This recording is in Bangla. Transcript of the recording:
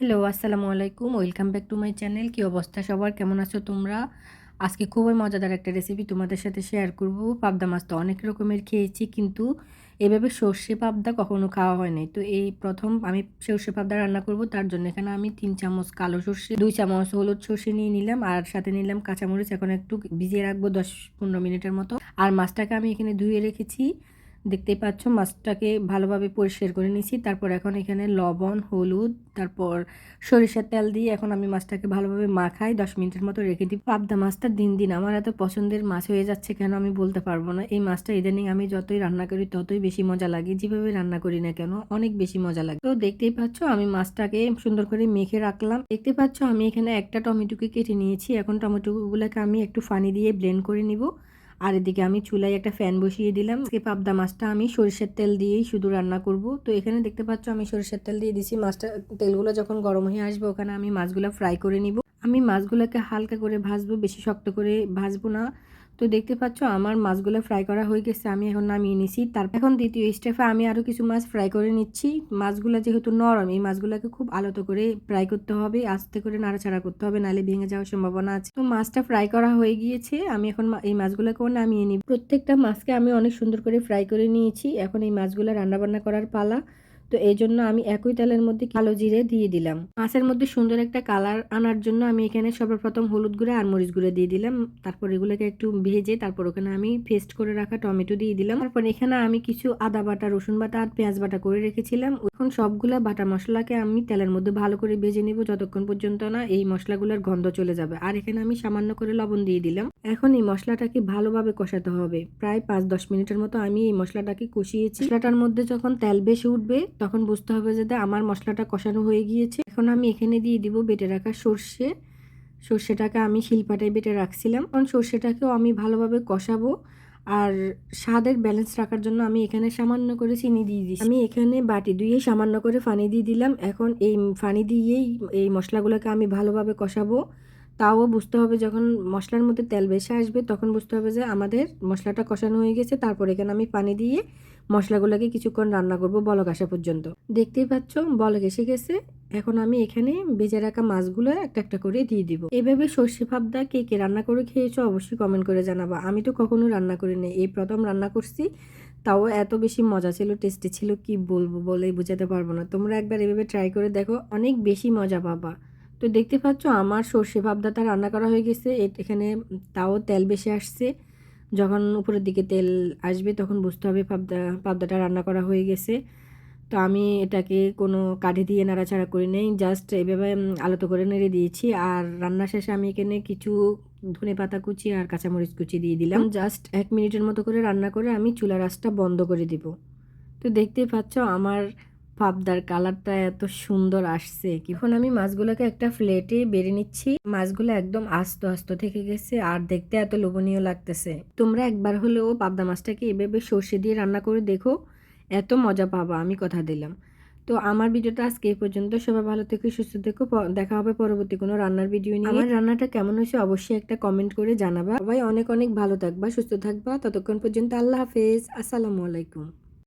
হ্যালো আসসালামু আলাইকুম। Welcome back to my channel কী অবস্থা সবার? কেমন আছো তোমরা? আজকে খুবই মজাদার একটা রেসিপি তোমাদের সাথে শেয়ার করব। পাবদা মাছ তো অনেক রকমের খেয়েছি, কিন্তু এভাবে সর্ষে পাবদা কখনো খাওয়া হয় নাই। তো এই প্রথম আমি সর্ষে পাবদা রান্না করব, তার জন্য এখানে আমি তিন চামচ কালো সর্ষে, দুই চামচ হলুদ সর্ষে নিয়ে নিলাম, আর সাথে নিলাম কাঁচামরিচ। এখন একটু ভিজিয়ে রাখব দশ পনেরো মিনিটের মতো। আর মাছটাকে আমি এখানে ধুয়ে রেখেছি। দেখতেই পাচ্ছ, মাছটাকে ভালোভাবে পরিষ্কার করে নিয়েছি। তারপর এখন এখানে লবণ, হলুদ, তারপর সরিষার তেল দিয়ে এখন আমি মাছটাকে ভালোভাবে মাখাই, দশ মিনিটের মতো রেখে দিই। পাবদা মাছটা দিন দিন আমার এত পছন্দের মাছ হয়ে যাচ্ছে কেন আমি বলতে পারব না। এই মাছটা ইদানিং আমি যতই রান্না করি ততই বেশি মজা লাগে, যেভাবে রান্না করি না কেন অনেক বেশি মজা লাগে। তো দেখতেই পাচ্ছ, আমি মাছটাকে সুন্দর করে মেখে রাখলাম। দেখতে পাচ্ছ, আমি এখানে একটা টমেটোকে কেটে নিয়েছি। এখন টমেটোগুলোকে আমি একটু ফানি দিয়ে ব্লেন্ড করে নিব। আর এদিকে আমি চুলায় একটা ফ্যান বসিয়ে দিলাম। এই পাবদা মাছটা আমি সরিষার তেল দিয়েই শুধু রান্না করব। তো এখানে দেখতে পাচ্ছ আমি সরিষার তেল দিয়ে দিছি। মাছটা, তেলগুলো যখন গরম হয়ে আসবে, ওখানে আমি মাছগুলো ফ্রাই করে নিব। আমি মাছগুলোকে হালকা করে ভাজবো, বেশি শক্ত করে ভাজবো না। তো দেখতে পাচ্ছ, আমার মাছগুলো ফ্রাই করা হয়ে গেছে, আমি এখন নামিয়ে নিছি। তারপর এখন দ্বিতীয় স্টেপে আমি আরও কিছু মাছ ফ্রাই করে নিচ্ছি। মাছগুলো যেহেতু নরম, এই মাছগুলোকে খুব আলতো করে ফ্রাই করতে হবে, আস্তে করে নাড়াচাড়া করতে হবে, নাহলে ভেঙে যাওয়ার সম্ভাবনা আছে। তো মাছটা ফ্রাই করা হয়ে গিয়েছে, আমি এখন এই মাছগুলোকেও নামিয়ে নিই প্রত্যেকটা মাছকে আমি অনেক সুন্দর করে ফ্রাই করে নিয়েছি। এখন এই মাছগুলো রান্নাবান্না করার পালা। তো এই জন্য আমি একই তেলের মধ্যে কালো জিরে দিয়ে দিলাম। মাছের মধ্যে সুন্দর একটা কালার আনার জন্য আমি এখানে সর্বপ্রথম হলুদ গুঁড়ো আর মরিচ গুঁড়ো দিয়ে দিলাম। তারপর এগুলোকে একটু ভেজে তারপর ওখানে আমি পেস্ট করে রাখা টমেটো দিয়ে দিলাম। তারপর এখানে আমি কিছু আদা বাটা, রসুন বাটা আর পেঁয়াজ বাটা করে রেখেছিলাম। এখন সবগুলা বাটা মশলাকে আমি তেলের মধ্যে ভালো করে ভেজে নিব। যতক্ষণ পর্যন্ত না এই মশলাগুলোর গন্ধ চলে যাবে। আর এখানে আমি সামান্য করে লবণ দিয়ে দিলাম। এখন এই মশলাটাকে ভালোভাবে কষাতে হবে। প্রায় পাঁচ দশ মিনিটের মতো আমি এই মশলাটাকে কষিয়েছি। মশলাটার মধ্যে যখন তেল বেশি উঠবে তখন বুঝতে হবে যে আমার মশলাটা কষানো হয়ে গিয়েছে। এখন আমি এখানে দিয়ে দিব বেটে রাখা সর্ষে। সর্ষেটাকে আমি শিলপাটায় বেটে রাখছিলাম। কারণ সর্ষেটাকেও আমি ভালোভাবে কষাবো। আর স্বাদের ব্যালেন্স রাখার জন্য আমি এখানে সামান্য করে চিনি দিয়ে দিই আমি এখানে বাটি ধুয়ে সামান্য করে ফানি দিয়ে দিলাম। এখন এই ফানি দিয়েই এই মশলাগুলোকে আমি ভালোভাবে কষাবো। তাও বুঝতে হবে যখন মশলার মধ্যে তেল বেশি আসবে, তখন বুঝতে হবে যে আমাদের মশলাটা কষানো হয়ে গেছে। তারপর এখানে আমি পানি দিয়ে মশলাগুলোকে কিছুক্ষণ রান্না করব বলক আসা পর্যন্ত। দেখতেই পাচ্ছ, বলক এসে গেছে। এখন আমি এখানে বেজে রাখা মাছগুলো একটা একটা করে দিয়ে দিব। এভাবে সর্ষে ভাবদা কে কে রান্না করে খেয়েছো অবশ্যই কমেন্ট করে জানাবা। আমি তো কখনো রান্না করি নাই এই প্রথম রান্না করছি। তাও এত বেশি মজা ছিল টেস্টি ছিল, কি বলব বলেই বোঝাতে পারব না। তোমরা একবার এভাবে ট্রাই করে দেখো, অনেক বেশি মজা পাবা। তো দেখতে পাচ্ছ, আমার সর্ষে ভাবদাটা রান্না করা হয়ে গেছে। এখানে তাও তেল বেশি আসছে। যখন উপরের দিকে তেল আসবে তখন বুঝতে হবে পাবদা, পাবদাটা রান্না করা হয়ে গেছে। তো আমি এটাকে কোনো কাঠে দিয়ে নাড়াচাড়া করি নেই জাস্ট এভাবে আলতো করে নেড়ে দিয়েছি। আর রান্না শেষে আমি এখানে কিছু ধনে পাতা কুচি আর কাঁচামরিচ কুচি দিয়ে দিলাম। জাস্ট এক মিনিটের মতো করে রান্না করে আমি চুলার আঁচটা বন্ধ করে দিব। তো দেখতেই পাচ্ছ আমার পাবদার কালারটা এত সুন্দর আসছে এখন আমি মাছগুলোকে একটা ফ্লেটে বেড়ে নিচ্ছি। মাছগুলো একদম আস্ত আস্ত থেকে গেছে আর দেখতে এত লোভনীয় লাগতেছে। তোমরা একবার হলেও পাবদা মাছটাকে এভাবে সর্ষে দিয়ে রান্না করে দেখো। এত মজা পাবা, আমি কথা দিলাম। তো আমার ভিডিওটা আজকে এই পর্যন্ত। সবাই ভালো থেকে, সুস্থ থেকো। দেখা হবে পরবর্তী কোনো রান্নার ভিডিও নিয়ে। আমার রান্নাটা কেমন হয়েছে অবশ্যই একটা কমেন্ট করে জানাবা। সবাই অনেক অনেক ভালো থাকবা, সুস্থ থাকবা। ততক্ষণ পর্যন্ত আল্লাহ হাফেজ। আসসালামু আলাইকুম।